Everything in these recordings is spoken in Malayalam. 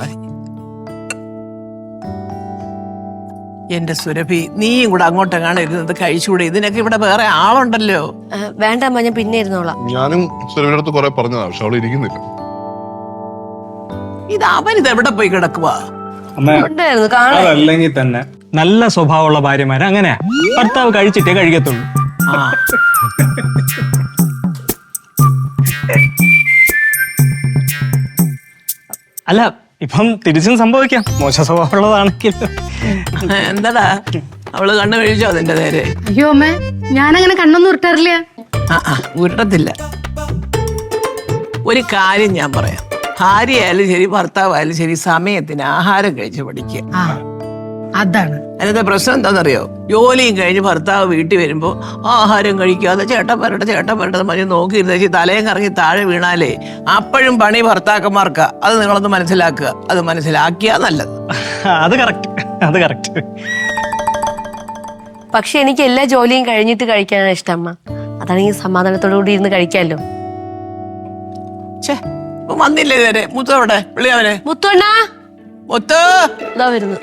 മതി. എന്റെ സുരഭി നീയും കൂടെ അങ്ങോട്ടെങ്ങാണ് ഇരുന്നത് കഴിച്ചുകൂടെ? ഇതിനൊക്കെ ഇവിടെ വേറെ ആളുണ്ടല്ലോ. വേണ്ട അമ്മ ഞാൻ പിന്നെ ഇരുന്നോളാം. ഞാനും സുരഭിയുടെ അടുത്ത് കുറെ പറഞ്ഞതാ പക്ഷെ അവൾ ഇരിക്കുന്നില്ല. ഇത് അവനിത് എവിടെ പോയി കിടക്കുവാ? അമ്മ ഉണ്ടായിരുന്നു കാണാൻ അതല്ലെങ്കിൽ തന്നെ നല്ല സ്വഭാവമുള്ള ഭാര്യമാര് അങ്ങനെയാ. ഭർത്താവ് കഴിച്ചിട്ടേ കഴിക്കത്തുള്ളൂ. ആ. അല്ല ഇപ്പം തിരിച്ചും സംഭവിക്കാം. മോശ സ്വഭാവമുള്ളതാണെങ്കിൽ. എന്താടാ? അവൾ കണ്ണു കഴിച്ചോ അതിന്റെ നേരെ? അയ്യോ അമ്മേ ഞാനങ്ങനെ കണ്ണൊന്നും ഉരുട്ടാറില്ല. ആ ആ ഉരുട്ടത്തില്ല. ഒരു കാര്യം ഞാൻ പറയാം. ഭാര്യയായാലും ശരി ഭർത്താവായാലും ശരി സമയത്തിന് ആഹാരം കഴിച്ച് പഠിക്കുക. അതാണ്. അതിനകത്തെ പ്രശ്നം? എന്താണെന്നറിയോ? ജോലിയും കഴിഞ്ഞ് ഭർത്താവ് വീട്ടിൽ വരുമ്പോൾ ആഹാരം കഴിക്കാതെ ചേട്ടൻ വരട്ടെ ചേട്ടൻ വരട്ടെ മതി നോക്കിയിരുന്ന വെച്ച് തലയും കറങ്ങി താഴെ വീണാലേ അപ്പോഴും പണി ഭർത്താക്കന്മാർക്ക്. അത് നിങ്ങളൊന്ന് മനസ്സിലാക്കുക. അത് മനസ്സിലാക്കിയാ നല്ലത്. അത് കറക്റ്റ് അത് കറക്റ്റ് പക്ഷെ എനിക്ക് എല്ലാ ജോലിയും കഴിഞ്ഞിട്ട് കഴിക്കാനാണ് ഇഷ്ടം അമ്മ. അതാണെങ്കിൽ സമാധാനത്തോടു കൂടി ഇരുന്ന് കഴിക്കാമല്ലോ ഛേ ഇപ്പൊ വന്നില്ലേ ഇതുവരെ? മുത്തു അവിടെ വിളി അവനെ? മുത്തോണ്ണ മുത്ത്! ഇതാ വരുന്നു.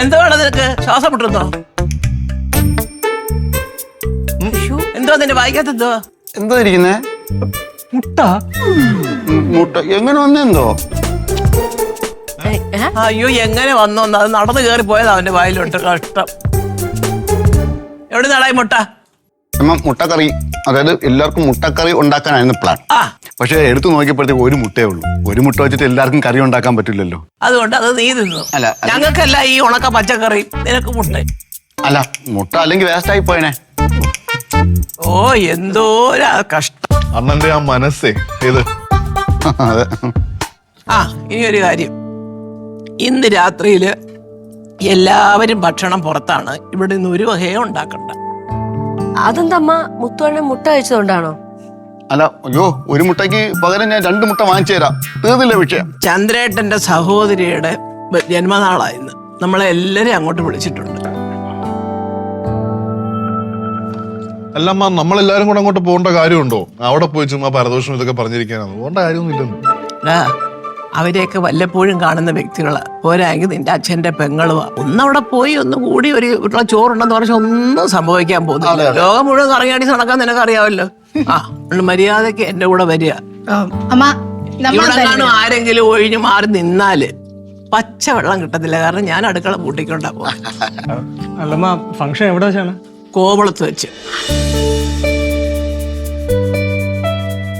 എന്താ എന്തോ വേണം നിനക്ക്? ശ്വാസം മുട്ടുന്നോ? എന്തോ നിന്റെ വായിക്കാത്ത എന്തോ എന്തോ ഇരിക്കുന്നേ? മുട്ട? മുട്ട. എങ്ങനെ വന്നെന്തോ? അയ്യോ എങ്ങനെ വന്നു? അത് നടന്നു കേറി പോയത് അവന്റെ വായിലോട്ട്. കഷ്ടം. എവിടെ നടായി മുട്ട? മുട്ടക്കറി. അതായത് എല്ലാവർക്കും മുട്ടക്കറി ഉണ്ടാക്കാനായിരുന്നു പ്ലാൻ ആ. പക്ഷെ എടുത്തു നോക്കിയപ്പോഴത്തേക്ക് ഒരു മുട്ടേ ഉള്ളൂ. ഒരു മുട്ട വെച്ചിട്ട് എല്ലാവർക്കും കറി ഉണ്ടാക്കാൻ പറ്റില്ലല്ലോ. അതുകൊണ്ട് അത് നീ തിന്നു. അല്ല, അത് ഞങ്ങൾക്കല്ല ഈ ഉണക്ക പച്ചക്കറി. നിനക്ക് മുട്ട. അല്ല മുട്ട അല്ലെങ്കിൽ വേസ്റ്റ് ആയി പോയനെ. ഓ എന്തോ ഒരു കഷ്ടം. അണ്ണന്റെ ആ മനസ്സേ ഇത്. അതെ. ആ ഇനി ഒരു കാര്യം. ഇന്ന് രാത്രിയിൽ എല്ലാവരും ഭക്ഷണം പുറത്താണ്. ഇവിടെ നിന്ന് ഒരു വകയോ ഉണ്ടാക്കണ്ട. അതെന്താ അമ്മ? മുത്തോണ്ണ മുട്ട കഴിച്ചതുകൊണ്ടാണോ? അല്ല അയ്യോ ഒരു മുട്ടയ്ക്ക് പകരം ഞാൻ രണ്ട് മുട്ട വാങ്ങിച്ചു തരാം. തീർന്നില്ല വിഷയം? ചന്ദ്രേട്ടന്റെ സഹോദരിയുടെ ജന്മനാളായിരുന്നു നമ്മളെ എല്ലാരും അങ്ങോട്ട് വിളിച്ചിട്ടുണ്ട്. അല്ലമ്മ നമ്മളെല്ലാരും കൂടെ അങ്ങോട്ട് പോകേണ്ട കാര്യമുണ്ടോ? അവിടെ പോയി ചുമ്മാ പരദോഷം ഇതൊക്കെ പറഞ്ഞിരിക്കാനാണ്. പോകേണ്ട കാര്യമൊന്നുമില്ലെന്ന് ഡാ, അവരെയൊക്കെ വല്ലപ്പോഴും കാണുന്ന വ്യക്തികളാ. പോരായെങ്കിൽ നിന്റെ അച്ഛന്റെ പെങ്ങളുവാ. ഒന്നവിടെ പോയി ഒന്ന് കൂടി ഒരു ഉരുള ചോറുണ്ടെന്ന് പറഞ്ഞാൽ ഒന്നും സംഭവിക്കാൻ പോകുന്നില്ല. ലോകം മുഴുവൻ കറങ്ങാടി നടക്കാൻ നിനക്ക് അറിയാമല്ലോ ആ മര്യാദയ്ക്ക് എന്റെ കൂടെ വരിക. ആ, അമ്മ നമ്മൾ ഇവിടെ കാണും ആരെങ്കിലും ഒഴിഞ്ഞു മാറി നിന്നാൽ പച്ച വെള്ളം കിട്ടത്തില്ല. കാരണം ഞാൻ അടുക്കള പൂട്ടിക്കൊണ്ടാ പോവാ അല്ലമ്മ ഫംഗ്ഷൻ എവിടെ വെച്ചാണ്? കോവളത്ത് വെച്ച്.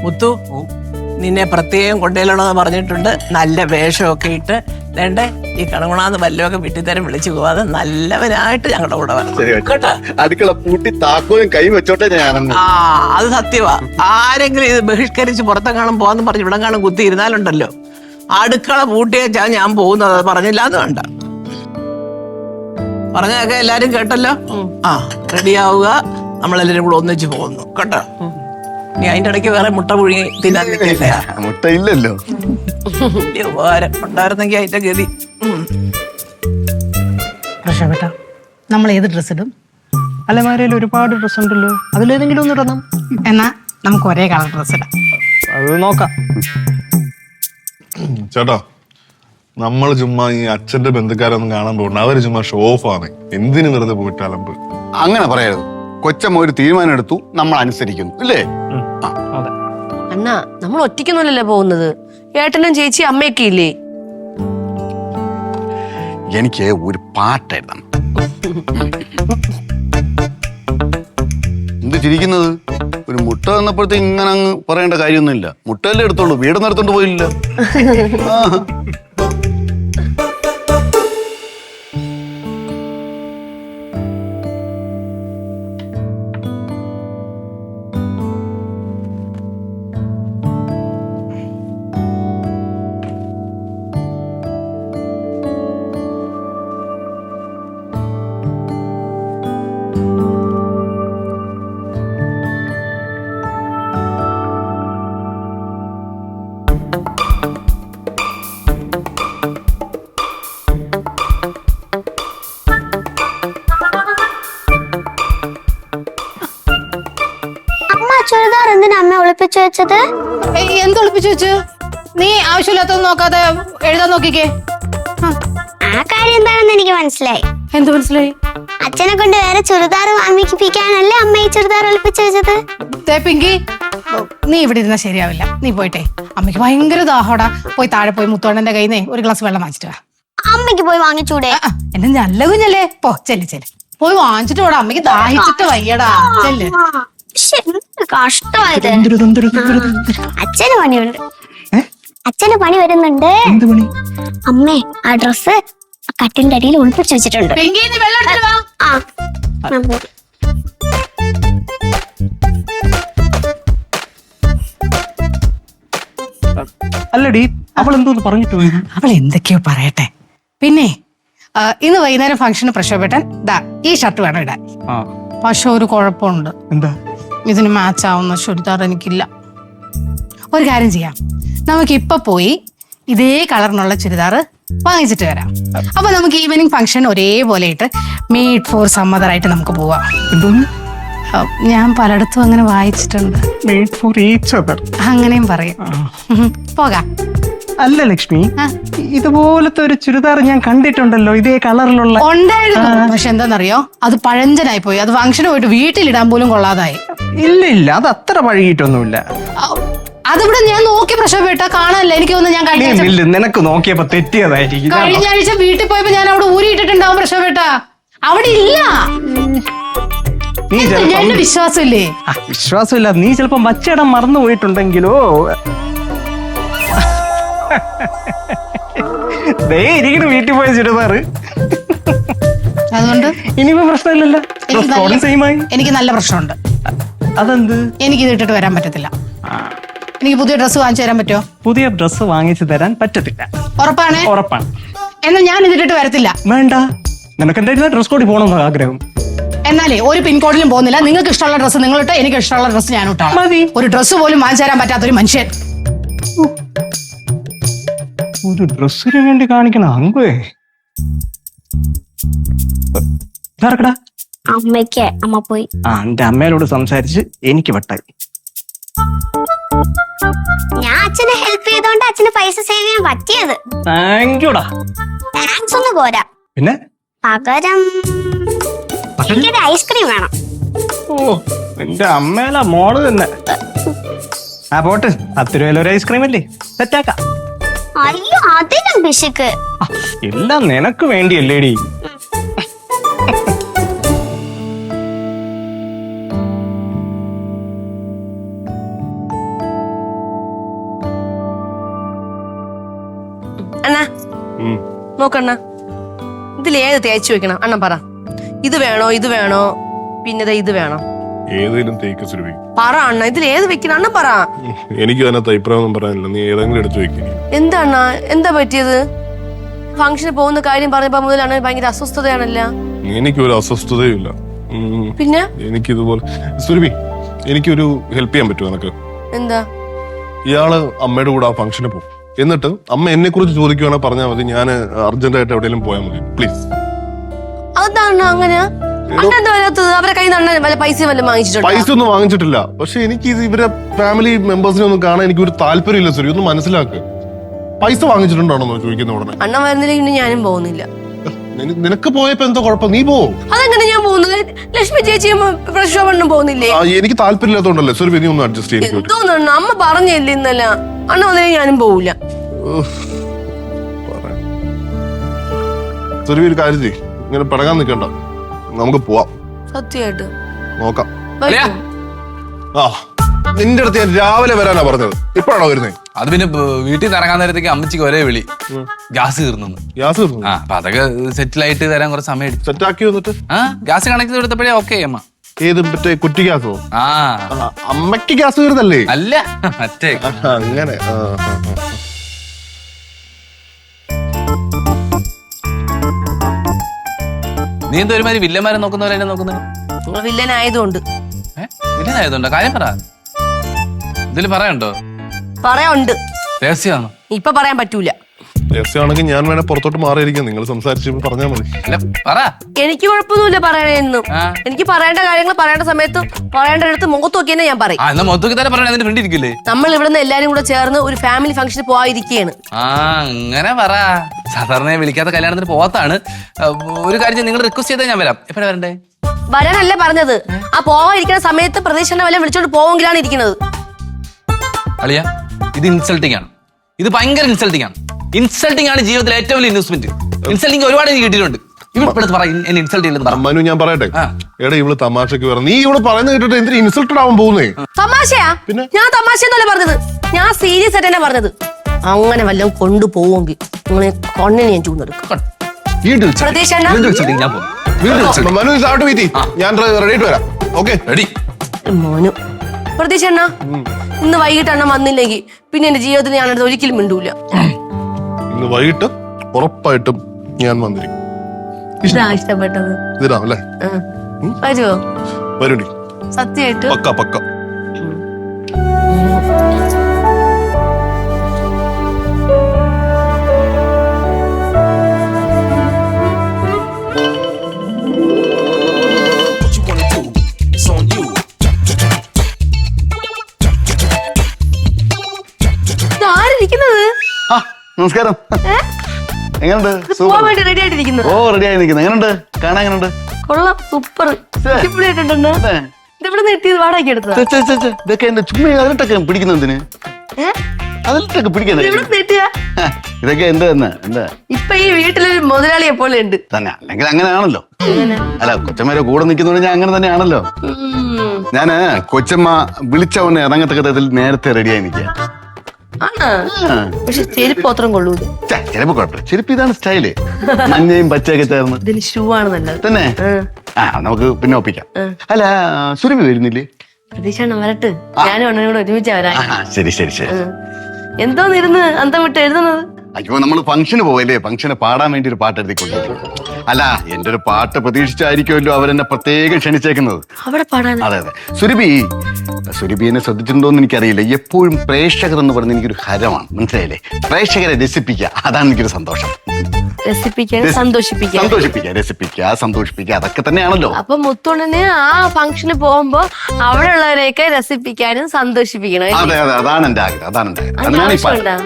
മുത്തു നിന്നെ പ്രത്യേകം കൊണ്ടേലുള്ളത് പറഞ്ഞിട്ടുണ്ട്. നല്ല വേഷമൊക്കെ ഇട്ട് വേണ്ട? ഈ കടകുണാന്ന് വല്ലതൊക്കെ വിട്ടിത്തരം വിളിച്ചു പോവാതെ നല്ലവനായിട്ട് ഞങ്ങളുടെ കൂടെ വരണം. കേട്ടോ? അടുക്കള പൂട്ടി താക്കോലും കൈ വെച്ചോട്ടെ ഞാനങ്ങ്. ആ അത് സത്യമാ ആരെങ്കിലും ഇത് ബഹിഷ്കരിച്ച് പുറത്തെ കാണും പോവാന്ന് പറഞ്ഞ് ഇവിടെ കാണും കുത്തി ഇരുന്നാലുണ്ടല്ലോ. അടുക്കള പൂട്ടിയാ ഞാൻ പോകുന്നത്. അത് പറഞ്ഞില്ല എന്ന് വേണ്ട. പറഞ്ഞൊക്കെ എല്ലാരും കേട്ടല്ലോ? ആ റെഡിയാവുക നമ്മളെല്ലാരും കൂടെ ഒന്നിച്ചു പോകുന്നു. കേട്ടോ? നീ അതിന്റെ ഇടയ്ക്ക് വേറെ മുട്ട പുഴുങ്ങി തിന്നാൻ നിൽക്കില്ല? മുട്ട ഇല്ലല്ലോ. വലിയ ഉപകാരം. ഉണ്ടായിരുന്നെങ്കിൽ അതിന്റെ ഗതി. നമ്മൾ ഏത് ഡ്രസ് ഇടും? അലമാരയിൽ ഒരുപാട് ഡ്രസ് ഉണ്ടല്ലോ. അതിലേതെങ്കിലും ഒന്ന് ഇടണം. എന്നാ നമുക്ക് ഒരേ കളർ ഡ്രസ് ഇടാം. അത് നോക്കാം. ചേട്ടാ നമ്മൾ ചുമ്മാ ഈ അച്ഛന്റെ ബന്ധുക്കാരൊന്നും കാണാൻ പോകണ്ട. അവർ ചുമ്മാ ഷോ ഓഫ് ആണ്. എന്തിനു വെറുതെ പോയിട്ട് അലമ്പ്? അങ്ങനെ പറയരുത്. കൊച്ചമ്മ ഒരു തീരുമാനം എടുത്തു. നമ്മൾ അനുസരിക്കുന്നു. ഇല്ലേ? അണ്ണ നമ്മൾ ഒറ്റയ്ക്കൊന്നുമല്ലല്ലോ പോകുന്നത്. ഏട്ടനും ചേച്ചി അമ്മയൊക്കെ ഇല്ലേ? എനിക്ക് ഒരു പാട്ട് എന്ത് ചിരിക്കുന്നത്? ഒരു മുട്ട തന്നപ്പോഴത്തെ ഇങ്ങനെ അങ്ങ് പറയേണ്ട കാര്യമൊന്നുമില്ല. മുട്ടയല്ലേ എടുത്തോളൂ വീട് നടത്തോണ്ട് പോയില്ല ഒളിപ്പിച്ചു വെച്ചത്? എന്ത് ഒളിപ്പിച്ചു വെച്ചു? നീ ആവശ്യമില്ലാത്തത് നോക്കാതെ എഴുതാൻ നോക്കിക്കേ. ആ, കാര്യം എന്താണെന്ന് എനിക്ക് മനസ്സിലായി. എന്ത് മനസ്സിലായി? അച്ഛനെ കൊണ്ട് വേറെ ചുരിദാർ വാങ്ങിപ്പിക്കാനല്ലേ അമ്മ ഈ ചുരിദാർ ഒളിപ്പിച്ചു വെച്ചത്? പിങ്കി. നീ ഇവിടെ ഇരുന്നാ ശരിയാവില്ല. നീ പോയിട്ടെ. അമ്മയ്ക്ക് ഭയങ്കര ദാഹോടാ. പോയി താഴെ പോയി മുത്തോണ്ണന്റെ കയ്യിൽ നിന്ന് ഒരു ഗ്ലാസ് വെള്ളം വാങ്ങിച്ചിട്ട് വാ. അമ്മയ്ക്ക് പോയി വാങ്ങിച്ചൂടെ? എന്നെ നല്ല കുഞ്ഞല്ലേ? പോ ചെല്ലു ചെല്ലു. പോയി വാങ്ങിച്ചിട്ട് അമ്മയ്ക്ക് ദാഹിച്ചിട്ട് വയ്യടാ. ചെല്ല്. കഷ്ടമായത് അച്ഛന് പണിയുണ്ട്. അച്ഛന് പണി വരുന്നുണ്ട്. അമ്മേ ആ ഡ്രസ് കട്ടിന്റെ അടിയിൽ ഒളിപ്പിച്ചു വെച്ചിട്ടുണ്ട്. ആ അല്ലടി അവൾ എന്തോന്ന് പറഞ്ഞിട്ട് പോയി. അവൾ എന്തൊക്കെയോ പറയട്ടെ. പിന്നെ ഇന്ന് വൈകുന്നേരം ഫംഗ്ഷന് പ്രക്ഷോഭട്ടൻ ദാ ഈ ഷർട്ട് വേണം ഇടാൻ. ആ. പക്ഷെ ഒരു കുഴപ്പമുണ്ട്. എന്താ? ഇതിന് മാച്ച് ആവുന്ന ചുരിദാർ എനിക്കില്ല. ഒരു കാര്യം ചെയ്യാം. നമുക്ക് ഇപ്പൊ പോയി ഇതേ കളറിനുള്ള ചുരിദാർ വാങ്ങിച്ചിട്ട് വരാം. അപ്പൊ നമുക്ക് ഈവനിങ് ഫംഗ്ഷൻ ഒരേപോലെ ഇട്ട് മീറ്റ് ഫോർ സമ്മതറായിട്ട് നമുക്ക് പോവാം. ഞാൻ പലയിടത്തും അങ്ങനെ വായിച്ചിട്ടുണ്ട്. അങ്ങനെയും പറയാം. പോകാം. അല്ല ലക്ഷ്മി ഇതുപോലത്തെ ഒരു ചുരിദാർ ഞാൻ കണ്ടിട്ടുണ്ടല്ലോ ഇതേ കളറിലുള്ള. ഉണ്ടായിരുന്നു. പക്ഷെ എന്താണെന്നറിയോ? അത് പഴഞ്ചനായി പോയി അത് ഫംഗ്ഷന് പോയിട്ട് വീട്ടിലിടാൻ പോലും കൊള്ളാതായി. ഇല്ല ഇല്ല അത് അത്ര പഴകിയിട്ടൊന്നുമില്ല. അതിവിടെ ഞാൻ നോക്കി പ്രശ്നപ്പെട്ട കാണാനല്ല. എനിക്ക് തോന്നുന്നു ഞാൻ നീ കഴിഞ്ഞ ആഴ്ച- നിനക്ക് നോക്കിയപ്പോ തെറ്റിയതായിരിക്കും? കഴിഞ്ഞ ആഴ്ച വീട്ടിൽ പോയപ്പോ ഞാൻ അവിടെ ഊരിയിട്ടിട്ടുണ്ടാവും പ്രശ്നപ്പെട്ട അവിടെ ഇല്ല. നീ ഞാൻ ചിലപ്പം വിശ്വാസമില്ലേ? ആ, വിശ്വാസമില്ല നീ ചെലപ്പോ മച്ചടം മറന്നു പോയിട്ടുണ്ടെങ്കിലോ? ദേ ഇരിക്കണ വീട്ടിൽ പോയ ചുരിദാറ് അതുകൊണ്ട്? ഇനിയിപ്പോ പ്രശ്നമില്ലല്ലോ. എനിക്ക് നല്ല- സെയിം ആയി. എനിക്ക് നല്ല പ്രശ്നമുണ്ട്. അതെന്ത്? എനിക്ക് ഇത് ഇട്ടിട്ട് വരാൻ പറ്റത്തില്ല. ആ, എനിക്ക് പുതിയ ഡ്രസ്സ് വാങ്ങിച്ചു തരാൻ പറ്റുമോ? പുതിയ ഡ്രസ്സ് വാങ്ങിച്ചു തരാൻ പറ്റത്തില്ല. ഉറപ്പാണേ? ഉറപ്പാണ്. എന്നാ ഞാൻ ഇതിട്ടിട്ട് വരത്തില്ല. വേണ്ട. നിനക്ക് എന്തായിരുന്നു ഡ്രസ് കോഡിൽ പോകണമെന്ന് ആഗ്രഹം. എന്നാലേ ഒരു പിൻകോഡിലും പോകുന്നില്ല. നിങ്ങൾക്ക് ഇഷ്ടമുള്ള ഡ്രസ്സ് നിങ്ങൾ ഇട്ടോ എനിക്ക് ഇഷ്ടമുള്ള ഡ്രസ്സ് ഞാൻ ഇട്ടാ മതി. ഒരു ഡ്രസ്സ് പോലും വാങ്ങിച്ചു തരാൻ പറ്റാത്തൊരു മനുഷ്യൻ. ഒരു ഡ്രസ്സിന് വേണ്ടി കാണിക്കണ അങ്കുവേ. ഇതാർക്കടാ അമ്മയ്ക്ക്. അമ്മ പോയി. ആ എന്റെ അമ്മയോട് സംസാരിച്ച് എനിക്ക് വട്ടായി. ഞാൻ അച്ഛനെ ഹെൽപ്പ് ചെയ്തോണ്ട് അച്ഛന് പൈസ സേവ് ചെയ്യാൻ പറ്റിയത്. താങ്ക് യുടാ താങ്ക്സ് ഒന്ന് പോരാ. പിന്നെ? പകരം എനിക്കൊരു ഐസ്ക്രീം വേണം. ഓ എന്റെ അമ്മേല മോൾ തന്നെ. ആ പോട്ട്. പത്ത് രൂപയിൽ ഒരു ഐസ്ക്രീം അല്ലേ? സെറ്റാക്കാം അയ്യോ അതിനും പിശുക്ക് ആ, എല്ലാം നിനക്ക് വേണ്ടിയല്ലേടി. അണ്ണാ നോക്കണ്ണ. ഇതിൽ ഏത് തേച്ച് വെക്കണം? അണ്ണൻ പറ. ഇത് വേണോ ഇത് വേണോ? പിന്നെ ദേ ഇത് വേണോ. ഏതെങ്കിലും തേക്ക് സുരഭി പറ അണ്ണ ഇതിൽ ഏത് വെക്കണ? പറ. എനിക്ക് അതിനകത്ത് അഭിപ്രായം പറയാനില്ല. നീ ഏതെങ്കിലും എടുത്തു വെക്കി എന്താ അണ്ണ? എന്താ പറ്റിയത്? ഫംഗ്ഷന് പോകുന്ന കാര്യം പറഞ്ഞപ്പോ മുതലാണ് ഭയങ്കര എനിക്ക് എനിക്കൊരു അസ്വസ്ഥതയും ഇല്ല പിന്നെ? എനിക്ക് ഇതുപോലെ സുരഭി എനിക്കൊരു ഹെൽപ്പ് ചെയ്യാൻ പറ്റുമോ നിനക്ക്? എന്താ? ഇയാൾ അമ്മയുടെ കൂടെ ആ ഫംഗ്ഷന് പോകും. എന്നിട്ട് അമ്മ എന്നെ കുറിച്ച് ചോദിക്കുവാണെങ്കിൽ പറഞ്ഞാൽ മതി. ഞാൻ അർജന്റായിട്ട് എവിടെയെങ്കിലും പോയാൽ മതി. പ്ലീസ് അതാണ് അങ്ങനെ? അണ്ണ എന്താ വരാത്തത് അവരെ കയ്യിൽ നിന്ന് വല്ല പൈസ വല്ലതും വാങ്ങിച്ചിട്ടുണ്ടോ? പൈസ ഒന്നും വാങ്ങിച്ചിട്ടില്ല. പക്ഷെ എനിക്ക് ഇത് ഇവരെ ഫാമിലി മെമ്പേഴ്സിനെ ഒന്നും കാണാൻ എനിക്ക് ഒരു താല്പര്യമില്ല സുരി ഒന്ന് മനസ്സിലാക്ക്. പൈസ വാങ്ങിച്ചിട്ടുണ്ടോന്നോ ചോദിക്കുന്ന ഉടനെ. അണ്ണൻ വരുന്നില്ല പിന്നെ ഞാനും പോകുന്നില്ല. നിനക്ക് പോയപ്പോ എന്തോ കുഴപ്പം? നീ പോ. അതെങ്ങനെ ഞാൻ പോകുന്നത് ലക്ഷ്മി ചേച്ചിയും പ്രക്ഷോഭണ്ണും പോകുന്നില്ലേ? എനിക്ക് താല്പര്യമില്ലാത്തോണ്ടല്ലേ? സുരഭി നീ ഒന്ന് അഡ്ജസ്റ്റ് ചെയ്യും എന്തോന്ന് അമ്മ പറഞ്ഞില്ല ഇന്നല്ല അണ്ണ വന്നില്ലെങ്കിൽ ഞാനും പോവില്ല. സുരഭി ഒരു കാര്യം ചെയ്യ്. ഇങ്ങനെ പിടങ്ങാൻ നിൽക്കണ്ട നമുക്ക് പോവാം. സത്യമായിട്ട്. നോക്കാം. ആ നിന്റെ അടുത്ത് ഞാൻ രാവിലെ വരാനാ പറഞ്ഞത്. ഇപ്പോഴാണോ വരുന്നത് അത് പിന്നെ ബ- വീട്ടിൽ നിന്ന് ഇറങ്ങാൻ നേരത്തേക്ക് അമ്മച്ചിക്ക് ഒരേ വിളി. ഗ്യാസ് തീർന്നു. ഗ്യാസ് തീർന്നു? ആ അപ്പൊ അതൊക്കെ സെറ്റിൽ ആയിട്ട് തരാൻ കുറച്ച് സമയം എടുത്തു. സെറ്റാക്കി വന്നിട്ട്? ആ ഗ്യാസ് കണക്ട് ചെയ്ത് കൊടുത്തപ്പോഴേ ഓക്കെ അമ്മ. ഏത് മറ്റേ കുറ്റി ഗ്യാസോ? ആ. അമ്മയ്ക്ക് അമ്മയ്ക്ക് ഗ്യാസ് തീർന്നല്ലേ? അല്ല മറ്റേ. അങ്ങനെ. ആ, ആ, ആ. നീ എന്തോ ഒരുമാതിരി വില്ലന്മാരെ നോക്കുന്നവരെ നോക്കുന്നത് നിങ്ങൾ വില്ലനായതുകൊണ്ട്. ഏഹ് വില്ലനായതുണ്ടോ കാര്യം പറ. ഇതിൽ പറയണ്ടോ പറയാനുണ്ട്. രഹസ്യമാണോ? ഇപ്പൊ പറയാൻ പറ്റൂല. രഹസ്യമാണെങ്കിൽ ഞാൻ വേണേ പുറത്തോട്ട് മാറിയിരിക്കാം. നിങ്ങൾ സംസാരിച്ച് പറഞ്ഞാൽ മതി. അല്ല പറ. എനിക്ക് കുഴപ്പമൊന്നുമില്ല പറയണെന്നും ആ. എനിക്ക് പറയേണ്ട കാര്യങ്ങൾ പറയേണ്ട സമയത്ത് പറയേണ്ട അടുത്ത് മുഖത്ത് നോക്കി തന്നെ ഞാൻ പറയും. ആ എന്നാ മൊത്തത്തിൽ തന്നെ അതിന്റെ ഫ്രണ്ട് ഇരിക്കില്ലേ നമ്മൾ ഇവിടുന്ന് എല്ലാരും കൂടെ ചേർന്ന് ഒരു ഫാമിലി ഫംഗ്ഷന് പോവാതിരിക്കുകയാണ് ആ അങ്ങനെ പറ. സാധാരണ ഞാൻ വിളിക്കാത്ത കല്യാണത്തിന് പോവാത്താണ്. ഒരു കാര്യം നിങ്ങൾ റിക്വസ്റ്റ് ചെയ്താൽ ഞാൻ വരാം. എപ്പോഴാ വരണ്ടേ? വരാനല്ല പറഞ്ഞത്. ആ പോവാതിരിക്കുന്ന സമയത്ത് പ്രതീക്ഷണ വല്ല വിളിച്ചോണ്ട് പോവെങ്കിലാണ് ഇരിക്കുന്നത്. അളിയ ഇത് ഇൻസൾട്ടിംഗ് ആണ്. ഇത് ഭയങ്കര ഇൻസൾട്ടിംഗ് ആണ്. ഇൻസൾട്ടിംഗ് ആണ് ജീവിതത്തിലെ ഏറ്റവും വലിയ ഇൻവെസ്റ്റ്മെന്റ് ഇൻസൾട്ടിംഗ് ഒരുപാട് എനിക്ക് കിട്ടിയിട്ടുണ്ട്. മനു ഞാൻ പറയട്ടെ. എടാ ഇവൾ തമാശക്ക് പറഞ്ഞു നീ ഇവൾ പറയുന്നത് കേട്ടിട്ട് എന്തിനു ഇൻസൾട്ടഡ് ആവാൻ പോകുന്നേ? തമാശയാ? ഞാൻ തമാശ എന്നല്ല പറഞ്ഞത്. ഞാൻ സീരിയസ് ആയിട്ട് തന്നെ പറഞ്ഞത്. അങ്ങനെ വല്ലതും കൊണ്ടുപോവെങ്കിൽ നിങ്ങളെ കണ്ണിന് ഞാൻ ചൂന്നെടുക്കും വീണ്ടും പ്രതീക്ഷ എന്നാ? വീണ്ടും ഇൻസൾട്ടിംഗ് ഞാൻ പോകും വീണ്ടും ഇൻസൾട്ടിംഗ് മനു വീതി. ഞാൻ റെഡി ആയിട്ട് വരാം. ഓക്കെ. റെഡി. മോനു. പ്രതീക്ഷ അണ്ണ ഇന്ന് വൈകിട്ട് അണ്ണ വന്നില്ലെങ്കിൽ പിന്നെ എന്റെ ജീവിതത്തിൽ ഞാൻ അടുത്ത് ഒരിക്കലും മിണ്ടൂല. ഇന്ന് വൈകിട്ട് ഉറപ്പായിട്ടും ഞാൻ വന്നിരിക്കും. ഇതാ ഇഷ്ടപ്പെട്ടത്. ഇതിനാ അല്ലേ? ആ. വരുവോ? വരൂടി. സത്യമായിട്ട്? പക്ക പക്ക. നമസ്കാരം. എങ്ങനുണ്ട്? പോവാൻ സൂപ്പർ. വേണ്ടി റെഡി ആയിട്ടിരിക്കുന്നു. ഓ റെഡി ആയി നിൽക്കുന്നു എങ്ങനുണ്ട്? കാണാൻ എങ്ങനുണ്ട്? കൊള്ളാം സൂപ്പർ. കിട്ടിയത് വാടകയ്ക്ക് എടുത്തതാ. ഇതൊക്കെ എന്റെ ചുമ്മാ അതിലിട്ടൊക്കെ പിടിക്കുന്നതിന് ഏ? അതിലിട്ടൊക്കെ പിടിക്കാൻ എവിടെ കിട്ടിയ? ഇതൊക്കെ എന്ത് തന്നെ എന്താ? ഇപ്പൊ ഈ വീട്ടിലൊരു മുതലാളിയെ പോലെ ഉണ്ട്. തന്നെ. അല്ലെങ്കിൽ അങ്ങനെയാണല്ലോ. അല്ല കൊച്ചമ്മേരെ കൂടെ നിൽക്കുന്നതുകൊണ്ട് ഞാൻ അങ്ങനെ തന്നെയാണല്ലോ. ഞാൻ കൊച്ചമ്മ വിളിച്ചവനെ ഇറങ്ങത്തക്ക തരത്തിൽ നേരത്തെ റെഡിയായി നിൽക്കുക. ആണ്? പക്ഷെ ചെരുപ്പ് അത്രയും കൊള്ളൂല? ചിലപ്പോ കുഴപ്പമില്ല. ചെരുപ്പ് ഇതാണ് സ്റ്റൈൽ. മഞ്ഞയും പച്ചയൊക്കെ ചേർന്ന്. ഇതിന് ഷൂ ആണ് നല്ലത്. തന്നെ? ആ. നമുക്ക് പിന്നെ ഒപ്പിക്കാം. അല്ല സുരഭി വരുന്നില്ലേ? പ്രതീക്ഷ വരട്ട്. ഞാനും അണ്ണനും കൂടെ ഒരുമിച്ച് ശരി ശരി ശരി. എന്തോന്നിരുന്ന് അന്തം വിട്ട് എഴുതുന്നത്? അയ്യോ നമ്മൾ ഫംഗ്ഷന് പോവല്ലേ? ഫംഗ്ഷന് പാടാൻ വേണ്ടി ഒരു പാട്ട് എഴുതിക്കൊണ്ടു അല്ല എന്റെ ഒരു പാട്ട് പ്രതീക്ഷിച്ചായിരിക്കുമല്ലോ അവരെന്നെ പ്രത്യേകം ക്ഷണിച്ചേക്കുന്നത്. അവിടെ പാടാൻ. അതെ അതെ. സുരഭി സുരഭിനെ ശ്രദ്ധിച്ചിട്ടുണ്ടോ എന്ന് എനിക്കറിയില്ല. എപ്പോഴും പ്രേക്ഷകർ എന്ന് പറയുന്നത് എനിക്കൊരു ഹരമാണ്. മനസ്സിലായില്ലേ? പ്രേക്ഷകരെ രസിപ്പിക്കുക അതാണ് എനിക്കൊരു സന്തോഷം. രസിപ്പിക്കാൻ രസി- സന്തോഷിപ്പിക്കാൻ സന്തോഷിപ്പിക്കുക രസിപ്പിക്കുക സന്തോഷിപ്പിക്കുക അതൊക്കെ തന്നെയാണല്ലോ. അപ്പൊ മുത്തുണ്ണിന് ആ ഫംഗ്ഷന് പോകുമ്പോ അവിടെ ഉള്ളവരെയൊക്കെ രസിപ്പിക്കാനും സന്തോഷിപ്പിക്കണം അതെ അതെ അതാണ് എന്റെ ആഗ്രഹം അതാണ് എന്റെ ആഗ്രഹം. അതിന്റെ ആവശ്യമുണ്ടോ?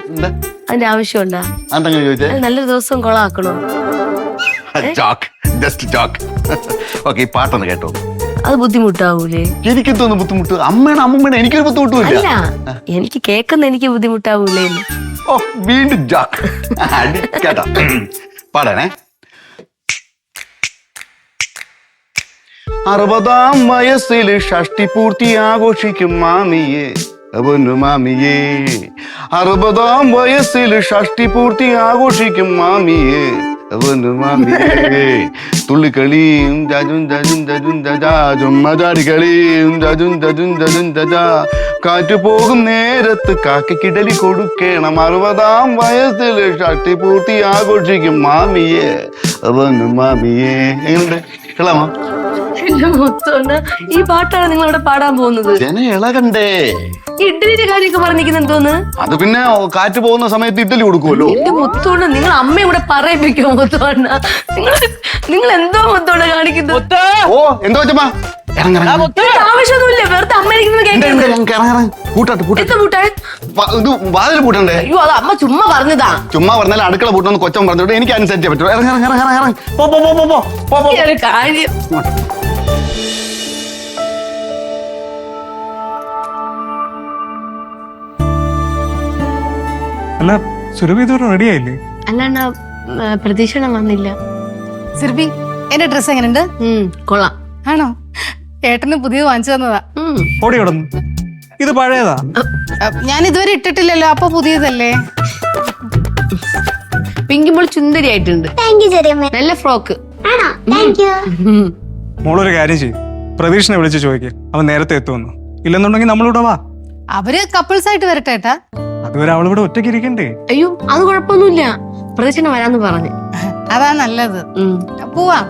അതിന്റെ ആവശ്യമുണ്ടാ നല്ലൊരു ദിവസം കൊളാക്കണോ? ജോക്ക് ജസ്റ്റ് ജോക്ക് ഓക്കെ ഈ പാട്ടൊന്ന് കേട്ടോ. അത് ബുദ്ധിമുട്ടാവൂലേ? എനിക്കെന്തോന്ന് ബുദ്ധിമുട്ട്? അമ്മയാണ് അമ്മയാണ് എനിക്കൊരു ബുദ്ധിമുട്ടുമില്ല. അല്ല എനിക്ക് കേൾക്കുന്ന എനിക്ക് ബുദ്ധിമുട്ടാവൂലേ. ഓ വീണ്ടും ജോക്ക് അടി കേട്ടോ പാടാനേ അറുപതാം വയസ്സിൽ ഷഷ്ടി പൂർത്തി ആഘോഷിക്കും മാമിയെ അവനു മാമിയേ. അറുപതാം വയസ്സിൽ ഷഷ്ടി പൂർത്തി ആഘോഷിക്കും മാമിയെ. തുള്ളിക്കളിയും ജജും ജജും ജജും ജജാ ചുമ്മചാടി കളിയും ജജും ജജും ജജും ജജാ കാറ്റു പോകും നേരത്ത് കാക്കക്കിടലി കൊടുക്കണം. അറുപതാം വയസ്സിൽ ഷട്ടി പൂർത്തി ആഘോഷിക്കും മാമിയെ. അവനു മാമിയെ. എങ്ങനെയുണ്ട് കേളാമോ എന്റെ മുത്തോണ്ട് ഈ പാട്ടാണ് നിങ്ങൾ ഇവിടെ പാടാൻ പോകുന്നത്. ജന ഇളകണ്ടേ. ഇഡ്ഡലിന്റെ കാര്യമൊക്കെ പറഞ്ഞിരിക്കുന്ന എന്തോന്ന്? അത് പിന്നെ കാറ്റ് പോകുന്ന സമയത്ത് ഇഡ്ഡലി കൊടുക്കുമല്ലോ. എന്റെ മുത്തോണ്ട് നിങ്ങൾ അമ്മ ഇവിടെ പറയിപ്പിക്കുമോ മുത്തോണ്ട നിങ്ങൾ നിങ്ങൾ എന്തോ മുത്തോണ്ട കാണിക്കുന്നത്? ഓ എന്തോ ആവശ്യമൊന്നുമില്ല വെറുതെ അമ്മ വാതിൽ പൂട്ടണ്ടേ? അയ്യോ അത് അമ്മ ചുമ്മാ പറഞ്ഞതാ. ചുമ്മാ പറഞ്ഞാൽ അടുക്കള പൂട്ടണമെന്ന് കൊച്ചം പറഞ്ഞിട്ട് എനിക്ക് അനുസരിച്ചേ പറ്റൂ ഇറങ്ങി ഇറങ്ങി ഇറങ്ങി ഇറങ്ങി. പോ പോ പോ പോ പോ. കാര്യം. അല്ല സുരഭി ഇതുവരെ റെഡി ആയില്ലേ? അല്ലാണ്ട് പ്രതീക്ഷണം വന്നില്ല. സിർബി എന്റെ ഡ്രസ് എങ്ങനെയുണ്ട് കൊള്ളാം. ആണോ? ഏട്ടന് പുതിയത് വാങ്ങിച്ചു തന്നതാ. ഓടി കിടന്നു ഇത് പഴയതാ? ഞാൻ ഇതുവരെ ഇട്ടിട്ടില്ലല്ലോ അപ്പൊ പുതിയതല്ലേ? പിങ്കിമ്പോൾ ചുന്ദരിയായിട്ടുണ്ട്. ആയിട്ടുണ്ട് നല്ല ഫ്രോക്ക്. മോളൊരു കാര്യം ചെയ്യും. പ്രതീക്ഷനെ വിളിച്ച് ചോദിക്കുക അവൻ നേരത്തെ എത്തുമെന്ന്. ഇല്ലെന്നുണ്ടെങ്കിൽ നമ്മളിവിടെ വാ. അവർ കപ്പിൾസ് ആയിട്ട് വരട്ടെ ഏട്ടാ. അതുവരെ അവളിവിടെ ഒറ്റയ്ക്ക് ഇരിക്കണ്ടേ? അയ്യോ അത് കുഴപ്പമൊന്നുമില്ല. പ്രദക്ഷിണ വരാന്ന് പറഞ്ഞു. അതാ നല്ലത്. ഉം. പോവാം.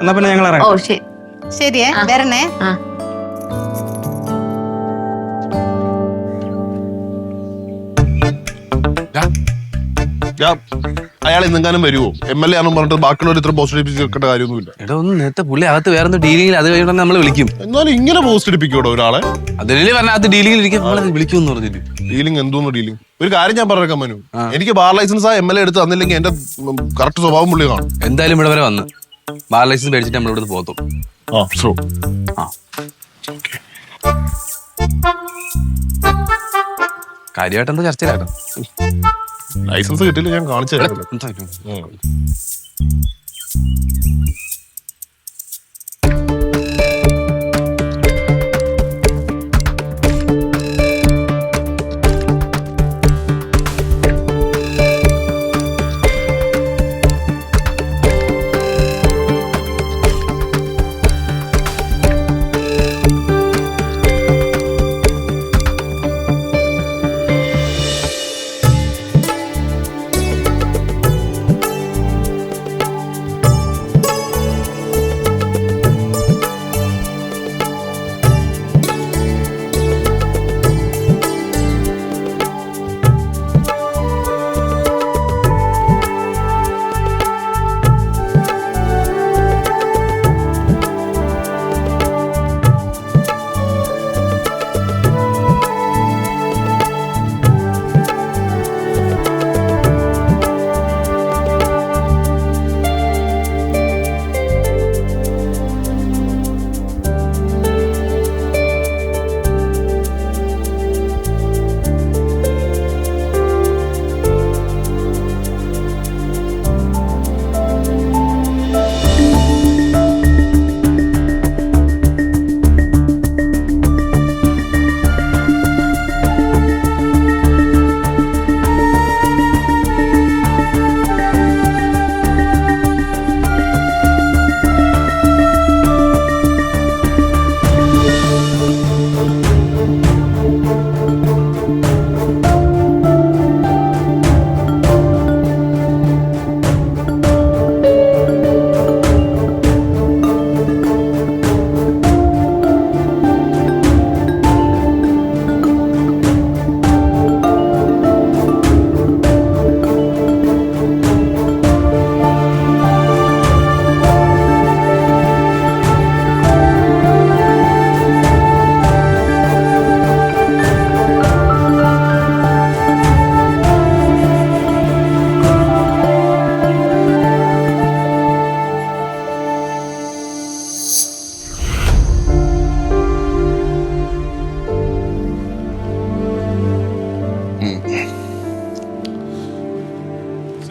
എന്നാ പിന്നെ ഞങ്ങൾ ഓ ഇറങ്ങാം ശരി. ശരിയേ വരണേ. ആ. അയാൾ എന്തെങ്കിലും വരുമോ എം എൽ എ ആണെന്ന് പറഞ്ഞിട്ട് ബാക്കിയുള്ളവർ ഇത്ര പോസ്റ്റ് അടിപ്പിച്ച് വെക്കേണ്ട കാര്യമൊന്നുമില്ല. എടാ ഒന്ന് നേരത്തെ പുള്ളി അകത്ത് വേറെ ഒന്ന് ഡീലിംഗിൽ അത് കഴിഞ്ഞാൽ നമ്മൾ വിളിക്കും. എന്നാലും ഇങ്ങനെ പോസ്റ്റ് അടിപ്പിക്കോടോ ഒരാളെ? അതിലല്ലേ പറഞ്ഞ അത് ഡീലിംഗിൽ ഇരിക്കും. നമ്മളെ വിളിക്കുമെന്ന് പറഞ്ഞിട്ട്. ഡീലിംഗ് എന്തോന്ന് ഡീലിംഗ് ഒരു കാര്യം ഞാൻ പറഞ്ഞേക്കാം മനു. എനിക്ക് ബാർ ലൈസൻസ് ആ എം എൽ എ എടുത്ത് തന്നില്ലെങ്കിൽ എന്റെ കറക്റ്റ് സ്വഭാവം പുള്ളി കാണും. എന്തായാലും ഇവിടെ വരെ വന്ന്. ബാർ ലൈസൻസ് മേടിച്ചിട്ട് നമ്മൾ ഇവിടുന്ന് പോകത്തുള്ളൂ. ആ സോ കാര്യമായിട്ട് എന്താ ചർച്ചയിലാട്ടോ. ലൈസൻസ് കിട്ടിയില്ല ഞാൻ കാണിച്ചു തരാം.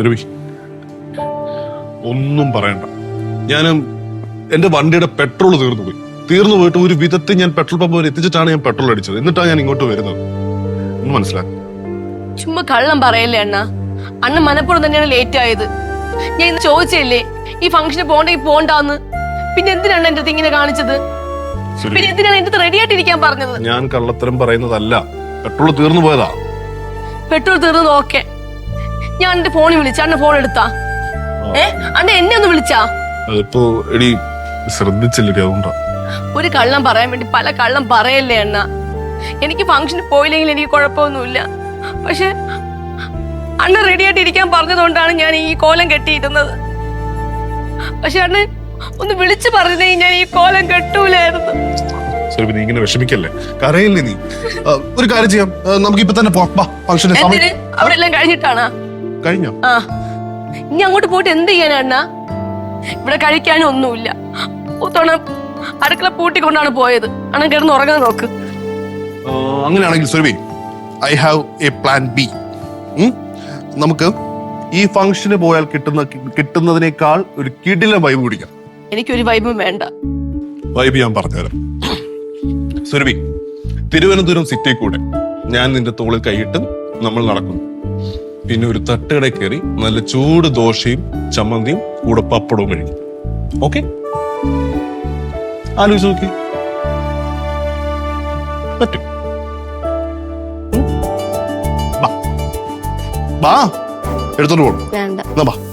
സുരഭി ഒന്നും പറയണ്ട. ഞാൻ എന്റെ വണ്ടിയുടെ പെട്രോൾ തീർന്നു പോയി. തീർന്നു പോയിട്ട് ഒരു വിധത്തിൽ ഞാൻ പെട്രോൾ പമ്പ് വരെ എത്തിച്ചിട്ടാണ് ഞാൻ പെട്രോൾ അടിച്ചത്. എന്നിട്ടാണ് ഞാൻ ഇങ്ങോട്ട് വരുന്നത്. ഒന്ന് മനസ്സിലാക്കി. ചുമ്മാ കള്ളം പറയല്ലേ അണ്ണ? അണ്ണ മനപ്പുറം തന്നെയാണ് ലേറ്റ് ആയത്. ഞാൻ ഇന്ന് ചോദിച്ചല്ലേ ഈ ഫംഗ്ഷന് പോണ്ടെങ്കിൽ പോണ്ടാന്ന്? പിന്നെ എന്തിനാണ് എന്റെ ഇങ്ങനെ കാണിച്ചത്? പിന്നെ എന്തിനാണ് എന്റെ റെഡി ആയിട്ടിരിക്കാൻ പറഞ്ഞത്? ഞാൻ കള്ളത്തരം പറയുന്നതല്ല. പെട്രോൾ തീർന്നു പോയതാ. പെട്രോൾ തീർന്നു ഓക്കെ ഞാൻ എന്റെ ഫോണിൽ വിളിച്ച അണ്ണ ഫോൺ എടുത്താ. ഏ? അണ്ണ എന്നെ ഒന്ന് വിളിച്ചാ? അതിപ്പോ എടി ശ്രദ്ധിച്ചില്ലേ അതുകൊണ്ടാ. ഒരു കള്ളം പറയാൻ വേണ്ടി പല കള്ളം പറയല്ലേ അണ്ണ? എനിക്ക് ഫംഗ്ഷന് പോയില്ലെങ്കിൽ എനിക്ക് കുഴപ്പമൊന്നുമില്ല. പക്ഷെ അണ്ണ റെഡി ആയിട്ട് ഇരിക്കാൻ പറഞ്ഞതുകൊണ്ടാണ് ഞാൻ ഈ കോലം കെട്ടിയിരുന്നത്. പക്ഷെ അണ്ണ ഒന്ന് വിളിച്ചു പറഞ്ഞേ ഞാൻ ഈ കോലം കെട്ടൂലായിരുന്നു. നീ ഇങ്ങനെ വിഷമിക്കല്ലേ? കരയില്ലേ നീ? ഒരു കാര്യം ചെയ്യാം. നമുക്ക് ഇപ്പൊ തന്നെ പോവാം. സമയം. അവിടെ എല്ലാം കഴിഞ്ഞിട്ടാണ്? കഴിഞ്ഞോ? ഇനി അങ്ങോട്ട് പോയിട്ട് എന്ത് ചെയ്യാനാ അണ്ണ? ഇവിടെ കഴിക്കാനും ഒന്നുമില്ല. അടുക്കള പൂട്ടിക്കൊണ്ടാണ് പോയത്. അണ കിടന്ന് ഉറങ്ങാൻ നോക്ക്. അങ്ങനെയാണെങ്കിൽ Surabhi I have a plan B നമുക്ക് ഈ ഫംഗ്ഷന് പോയാൽ കിട്ടുന്ന കിട്ടുന്നതിനേക്കാൾ ഒരു കിടില വൈബ് കുടിക്കാം. എനിക്കൊരു വൈബും വേണ്ട. വൈബ് ഞാൻ പറഞ്ഞുതരാം. സുരഭി തിരുവനന്തപുരം സിറ്റി കൂടെ ഞാൻ നിന്റെ തോളിൽ കൈയിട്ട് നമ്മൾ നടക്കുന്നു. പിന്നെ ഒരു തട്ടുകട കയറി നല്ല ചൂട് ദോശയും ചമ്മന്തിയും കൂടെ പപ്പടവും കഴിക്കും. ഓക്കെ? ആലോചിച്ച് നോക്കി. പറ്റും. എടുത്തോണ്ട് പോകണം